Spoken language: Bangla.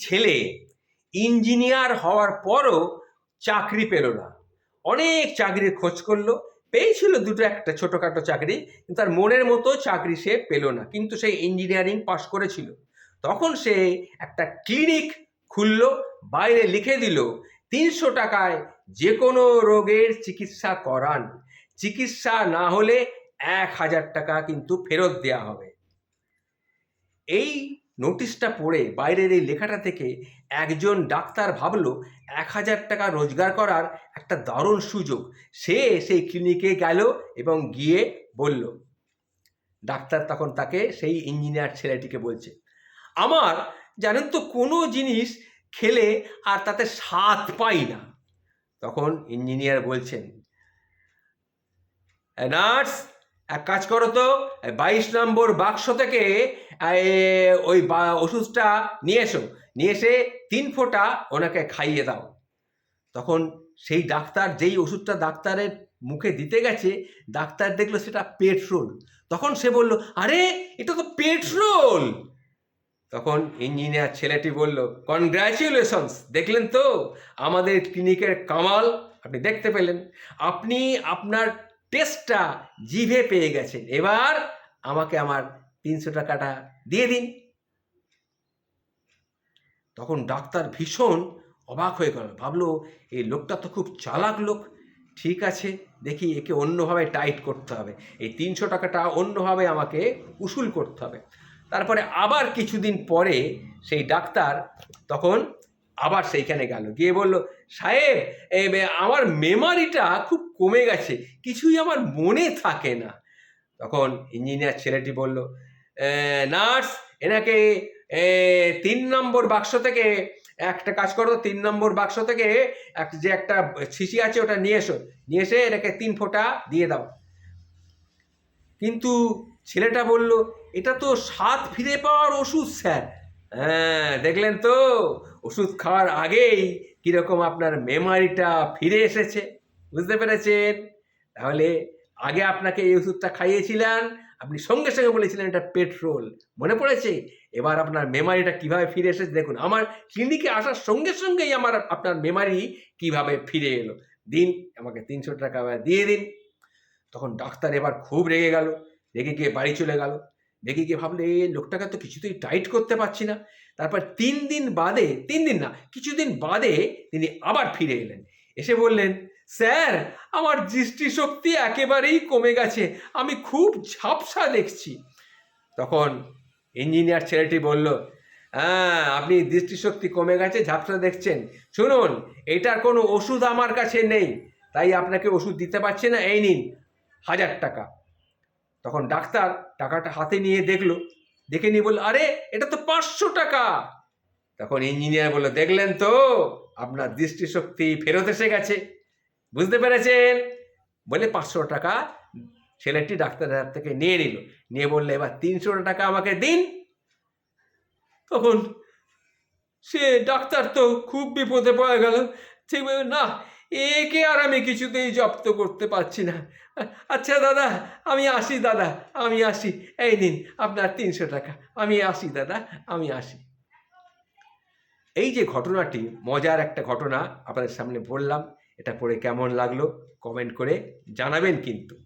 ছেলে ইঞ্জিনিয়ার হওয়ার পরও চাকরি পেল না। অনেক চাকরির খোঁজ করল, পেয়েছিল দুটো একটা ছোটোখাটো চাকরি, কিন্তু তার মনের মতো চাকরি সে পেল না। কিন্তু সে ইঞ্জিনিয়ারিং পাশ করেছিল। তখন সে একটা ক্লিনিক খুললো, বাইরে লিখে দিল, তিনশো টাকায় যে কোনো রোগের চিকিৎসা করান। চিকিৎসা না হলে এক হাজার টাকা কিন্তু ফেরত দেওয়া হবে। এই নোটিশটা পড়ে বাইরের এই লেখাটা থেকে একজন ডাক্তার ভাবলো, এক হাজার টাকা রোজগার করার একটা দারুণ সুযোগ। সে সেই ক্লিনিকে গেল এবং গিয়ে বলল। ডাক্তার তখন তাকে সেই ইঞ্জিনিয়ার ছেলেটিকে বলছে, আমার জানেন তো কোনো জিনিস খেলে আর তাতে স্বাদ পাই না। তখন ইঞ্জিনিয়ার বলছেন নার্স এক কাজ করো তো বাইশ নম্বর বাক্স থেকে ওই ওষুধটা নিয়ে এসো। নিয়ে এসে তিন ফোঁটা ওনাকে খাইয়ে দাও। তখন সেই ডাক্তার, যেই ওষুধটা ডাক্তারের মুখে দিতে গেছে, ডাক্তার দেখল সেটা পেট্রোল তখন সে বলল, আরে, এটা তো পেট্রোল তখন ইঞ্জিনিয়ার ছেলেটি বলল কনগ্রাচুলেশনস দেখলেন তো? আমাদের ক্লিনিকের কামাল, আপনি দেখতে পেলেন। আপনি আপনার টেস্টটা জিভে পেয়ে গেছেন। এবার আমাকে আমার তিনশো টাকাটা দিয়ে দিন। তখন ডাক্তার ভীষণ অবাক হয়ে গেল। ভাবলো, এই লোকটা তো খুব চালাক লোক। ঠিক আছে, দেখি একে অন্যভাবে টাইট করতে হবে। এই তিনশো টাকাটা অন্যভাবে আমাকে উসুল করতে হবে। তারপরে আবার কিছুদিন পরে সেই ডাক্তার তখন আবার সেইখানে গেল। গিয়ে বলল, সাহেব আমার মেমারিটা খুব কমে গেছে, কিছুই আমার মনে থাকে না। তখন ইঞ্জিনিয়ার ছেলেটি বলল নার্স এনাকে তিন নম্বর বাক্স থেকে একটা কাজ করো, তিন নম্বর বাক্স থেকে এক, যে একটা শিশি আছে ওটা নিয়ে এসো, নিয়ে এসে এটাকে তিন ফোঁটা দিয়ে দাও। কিন্তু ছেলেটা বলল, এটা তো স্বাদ ফিরে পাওয়ার ওষুধ, স্যার। হ্যাঁ দেখলেন তো? ওষুধ খাওয়ার আগেই কীরকম আপনার মেমারিটা ফিরে এসেছে, বুঝতে পেরেছেন? তাহলে আগে আপনাকে এই ওষুধটা খাইয়েছিলেন আপনি সঙ্গে সঙ্গে বলেছিলেন এটা পেট্রোল মনে পড়েছে? এবার আপনার মেমারিটা কীভাবে ফিরে এসেছে? দেখুন, আমার ক্লিনিকে আসার সঙ্গে সঙ্গেই আমার আপনার মেমারি কীভাবে ফিরে এলো। দিন, আমাকে তিনশো টাকা দিয়ে দিন। তখন ডাক্তার এবার খুব রেগে গেল, রেগে গিয়ে বাড়ি চলে গেল। রেগে গিয়ে ভাবলে "এ, লোকটাকে তো কিছুতেই টাইট করতে পারছি না। তারপর তিন দিন বাদে তিন দিন না কিছুদিন বাদে তিনি আবার ফিরে এলেন। এসে বললেন স্যার আমার দৃষ্টিশক্তি একেবারেই কমে গেছে আমি খুব ঝাপসা দেখছি। তখন ইঞ্জিনিয়ার ছেলেটি বলল হ্যাঁ আপনি দৃষ্টিশক্তি কমে গেছে ঝাপসা দেখছেন। শুনুন এটার কোনো ওষুধ আমার কাছে নেই তাই আপনাকে ওষুধ দিতে পারছি না এই নিন হাজার টাকা। তখন ডাক্তার টাকাটা হাতে নিয়ে দেখল। দেখে নিয়ে বলল, আরে, এটা তো পাঁচশো টাকা। তখন ইঞ্জিনিয়ার বলল, দেখলেন তো, আপনার দৃষ্টিশক্তি ফেরত এসে গেছে। বুঝতে পেরেছেন? বলে পাঁচশো টাকা ছেলেটি ডাক্তারের হাত থেকে নিয়ে নিল। নিয়ে বললে, এবার তিনশো টাকা আমাকে দিন। তখন সে ডাক্তার তো খুব বিপদে পড়ে গেল। ঠিক না একে আর আমি কিছুতেই জব্দ করতে পারছি না। আচ্ছা দাদা, আমি আসি দাদা, আমি আসি। এই নিন, আপনার তিনশো টাকা। আমি আসি দাদা, আমি আসি। এই যে ঘটনাটি, মজার একটা ঘটনা আপনাদের সামনে বললাম, এটা পড়ে কেমন লাগল, কমেন্ট করে জানাবেন কিন্তু।